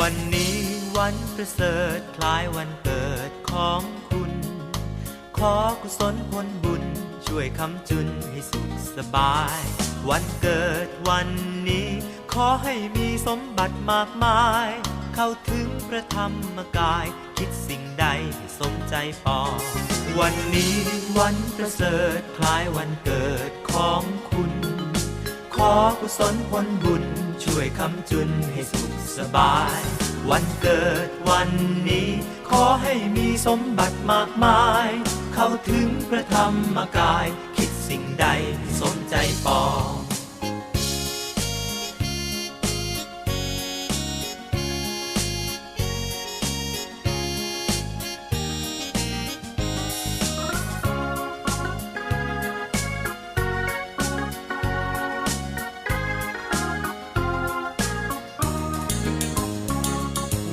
วันนี้วันประเสริฐคล้ายวันเกิดของคุณ ขอกุศลผลบุญช่วยคำจุนให้สุขสบาย วันเกิดวันนี้ ขอให้มีสมบัติมากมาย เข้าถึงพระธรรมกาย คิดสิ่งใดสมใจปองวันนี้วันประเสริฐคล้ายวันเกิดของคุณ ขอกุศลผลบุญช่วยคำจุนให้สุขสบาย วันเกิดวันนี้ ขอให้มีสมบัติมากมาย เข้าถึงพระธรรมกาย คิดสิ่งใด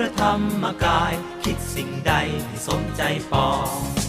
ระธรรมกาย คิดสิ่งใดให้สมใจปอง